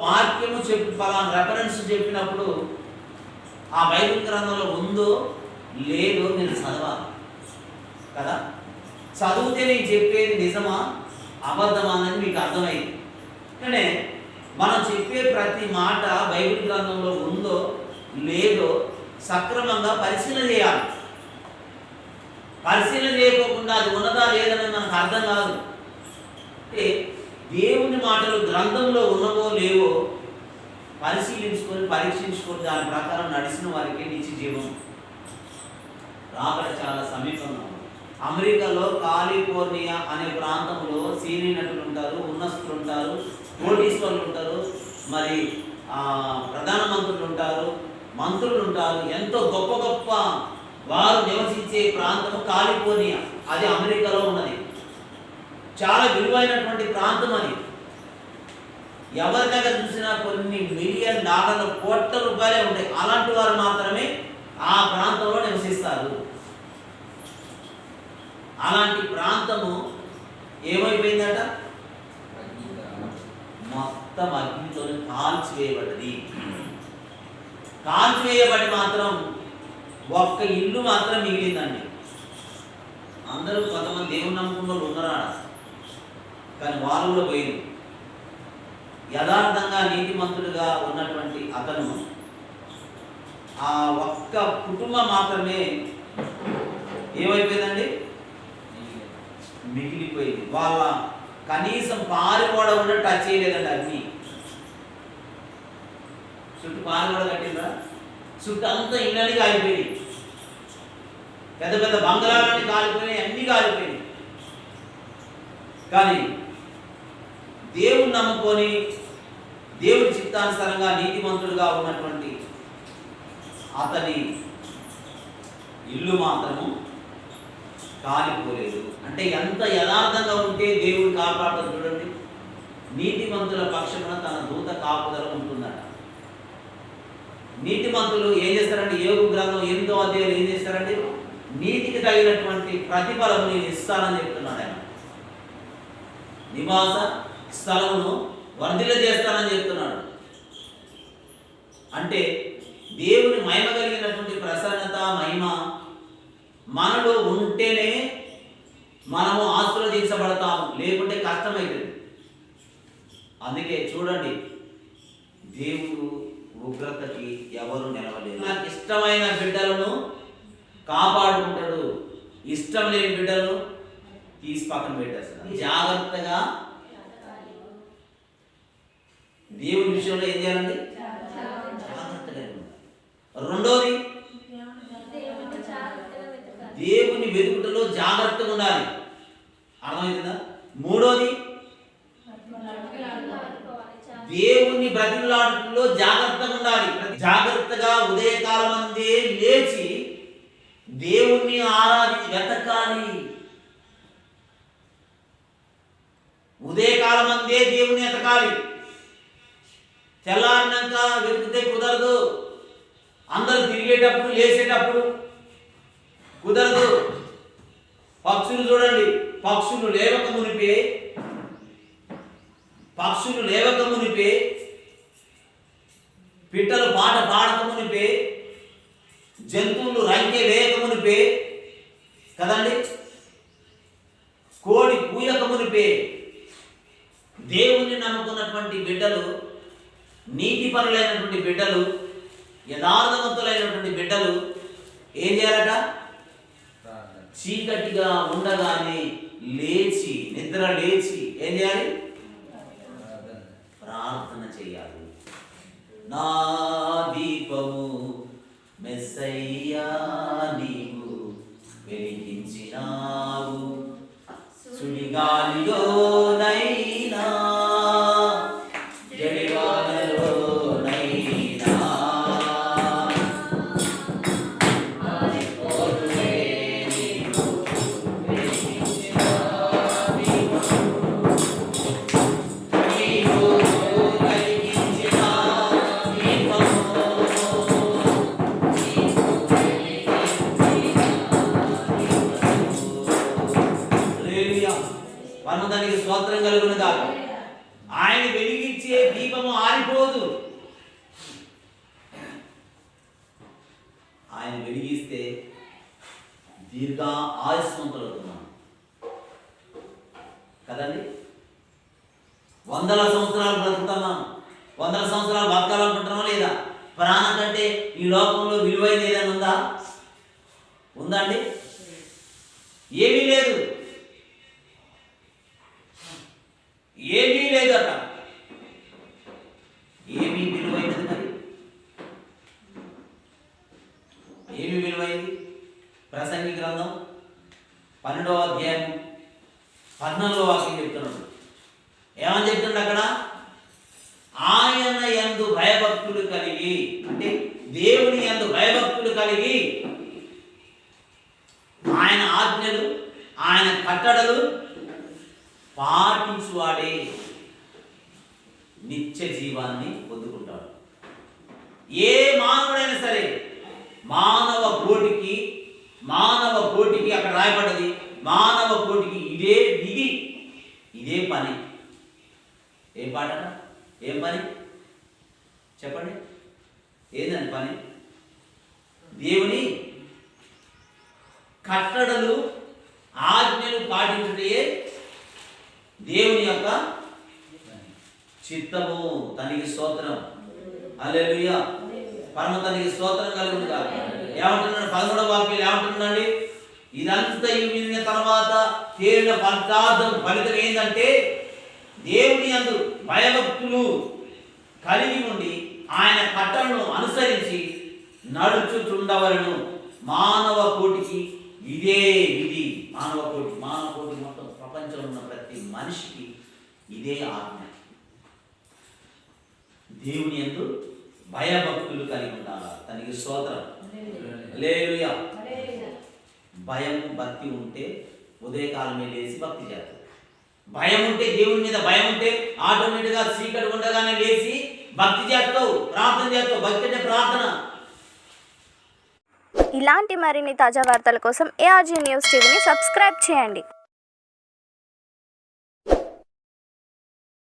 వాక్యము చెప్పి ఫలానా రెఫరెన్స్ చెప్పినప్పుడు ఆ బైబిల్ గ్రంథంలో ఉందో లేదో నేను చదవాలి. కదా? చదివితే నేను చెప్పేది నిజమా? అబద్ధమా అని మీకు అర్థమైంది. కానీ మనం చెప్పే ప్రతి మాట బైబిల్ గ్రంథంలో ఉందో లేదో సక్రమంగా పరిశీలన చేయాలి. పరిశీలన చేయకోకుండా అది ఉన్నదా లేదని మనకు అర్థం కాదు. అంటే దేవుని మాటలు గ్రంథంలో ఉన్నవో లేవో పరిశీలించుకొని పరీక్షించుకొని దాని ప్రకారం నడిచిన వారికి నిత్య జీవం. రాబడ చాలా సమీపంగా అమెరికాలో కాలిఫోర్నియా అనే ప్రాంతంలో సీనియర్ నటులు ఉంటారు ఉన్నస్తులు ఉంటారు కోటీశ్వరులు ఉంటారు మరి ప్రధానమంత్రులు ఉంటారు మంత్రులు ఉంటారు ఎంతో గొప్ప గొప్ప వారు నివసించే ప్రాంతం కాలిఫోర్నియా. అది అమెరికాలో ఉన్నది. చాలా విలువైనటువంటి ప్రాంతం అది. ఎవరి చూసినా కొన్ని మిలియన్ డాలర్ల కోట్ల రూపాయలే ఉంటాయి. అలాంటి వారు మాత్రమే ఆ ప్రాంతంలో నివసిస్తారు. అలాంటి ప్రాంతము ఏమైపోయిందట? మొత్తం అగ్నితో కాల్చివేయబడ్డది. కాల్చివేయబడి మాత్రం ఒక్క ఇల్లు మాత్రం మిగిలిందండి. అందరూ కొంతమంది దేవుని నమ్ముకున్న వాళ్ళు ఉన్నారా కానీ వారంలో కూడా పోయింది. యథార్థంగా నీతిమంతుడుగా ఉన్నటువంటి అతను ఆ ఒక్క కుటుంబం మాత్రమే ఏమైపోయిందండి? మిగిలిపోయింది. వాళ్ళ కనీసం పారిపోవడం కూడా టచ్ చేయలేదండి అగ్ని. చుట్టూ పారిపోవడం కట్టిందా చుట్టూ అంతా ఇళ్ళని కాలిపోయినాయి పెద్ద పెద్ద బంగారాలన్నీ కాలిపోయినాయి అన్నీ కాలిపోయినాయి. కానీ దేవుని నమ్ముకొని దేవుడి చిత్తానుసారంగా నీతిమంతుడుగా ఉన్నటువంటి అతని ఇల్లు మాత్రము కాలిపోలేదు. అంటే ఎంత యథార్థంగా ఉంటే దేవుడు కాపాడతాడు చూడండి. నీతిమంతుల పక్షమున తన దూత కాపుదల ఉంటుందట. నీతిమంతులు ఏం చేస్తారంటే యోగు గ్రంథం ఎనిమిదో అధ్యాయులు ఏం చేస్తారంటే నీతికి తగినటువంటి ప్రతిఫలము నేను ఇస్తానని చెప్తున్నాడు ఆయన. నివాస స్థలమును వర్ధిల్ల చేస్తానని చెప్తున్నాడు. అంటే దేవుని మహిమ కలిగినటువంటి ప్రసన్నత మహిమ మనలో ఉంటేనే మనము ఆశీర్వదించబడతాము లేకుంటే కష్టమవుతుంది అందుకే చూడండి దేవుడు ఉగ్రతకి ఎవరు నిలవలేదు. నాకు ఇష్టమైన బిడ్డలను కాపాడుకుంటాడు. ఇష్టం లేని బిడ్డలను తీసి పక్కన పెట్టేస్తాడు. జాగ్రత్తగా దేవుని విషయంలో ఏం చేయాలండి? జాగ్రత్తగా రెండోది దేవుని వెతుకుటలో జాగ్రత్తగా ఉండాలి. అర్థమవుతుందా? మూడోది దేవుని బ్రతిమలాటలో జాగ్రత్తగా ఉండాలి. జాగ్రత్తగా ఉదయకాలం అందే లేచి దేవుణ్ణి ఆరాధి వెతకాలి. ఉదయకాలం అందే దేవుని వెతకాలి. తెల్లారినాక వెతికితే కుదరదు. అందరు తిరిగేటప్పుడు లేచేటప్పుడు కుదరదు. పక్షులు చూడండి. పక్షులు లేవక మునిపే. పక్షులు లేవక మునిపే. పిట్టలు పాట పాడక మునిపే. జంతువులు రంకె వేయక మునిపే. కదండి? కోడి కూయక మునిపే. దేవుణ్ణి నమ్ముకున్నటువంటి బిడ్డలు నీతిపరులైనటువంటి బిడ్డలు యథార్థవంతులైనటువంటి బిడ్డలు ఏం చేయాలట? చీకటిగా ఉండగానే లేచి నిద్ర లేచి ఏం చేయాలి? ప్రార్థన చేయాలి. నా దీపము మెస్సయ్యా నీవు వెలిగించినావు. సుడిగాలిలో హల్లెలూయా. దానికి స్తోత్రం కలుగును కాదు ఆయన వెలిగించే దీపము ఆరిపోదు. ఆయన వెలిగిస్తే దీర్ఘ ఆయుష్మంతులు అవుతున్నాం కదండి? వందల సంవత్సరాలు బ్రతుకుతున్నాం. వందల సంవత్సరాలు బతకాలనుకుంటున్నామా లేదా? ప్రాణం కంటే ఈ లోకంలో విలువైన ఏదైనా ఉందా? ఉందా అండి? ఏమీ లేదు. ఏమి ప్రసంగి గ్రంథం పన్నెండవ అధ్యాయం పద్నాలుగో వాక్యం చెప్తున్నాడు. ఏమని చెప్తున్నాడు అక్కడ? ఆయన ఎందు భయభక్తులు కలిగి అంటే దేవుని ఎందు భయభక్తులు కలిగి ఆయన ఆజ్ఞలు ఆయన కట్టడలు పాటించువాడే నిత్య జీవాన్ని పొందుకుంటాడు. ఏ మానవుడైనా సరే మానవ కోటికి కోటికి అక్కడ రాయబడ్డది. మానవ కోటికి ఇదే విధి. ఇదే పని. ఏం పాట? ఏం పని? చెప్పండి. ఏందండి పని? దేవుని కట్టడలు ఆజ్ఞలు పాటించుటే దేవుని యొక్క చిత్తము. తనకి స్తోత్రం. అల్లెలుయ్య పరమ తనకి స్తోత్రం కలుగునుగా ఏమంటున్నాడు? పదమూడవ వాక్యం ఏమంటున్నాడండి ఇదంతా వినిన తర్వాత తేలిన పదార్థం ఫలితం ఏంటంటే దేవుని అందు భయభక్తులు కలిగి ఉండి ఆయన కట్టలను అనుసరించి నడుచుచుండవలను. మానవ కోటికి ఇదే విధి. మానవ కోటి మానవ కోటి మొత్తం ప్రపంచంలో ఉన్న ప్రతి మనిషికి ఇదే ఆజ్ఞ. దేవుని ఎందు భయభక్తులు కలిగి ఉండాలి? తనకి స్తోత్రం. లేలుయా భయం భక్తి ఉంటే ఉదయకాలమే లేచి భక్తి చేస్తారు. భయం ఉంటే దేవుని మీద భయం ఉంటే ఆటోమేటిక్గా చీకటి ఉండగానే లేచి భక్తి చేస్తావు ప్రార్థన చేస్తావు భక్తి అంటే ప్రార్థన. ఇలాంటి మరిన్ని తాజా వార్తల కోసం ఏఆర్జీ న్యూస్ టీవీని సబ్స్క్రైబ్ చేయండి.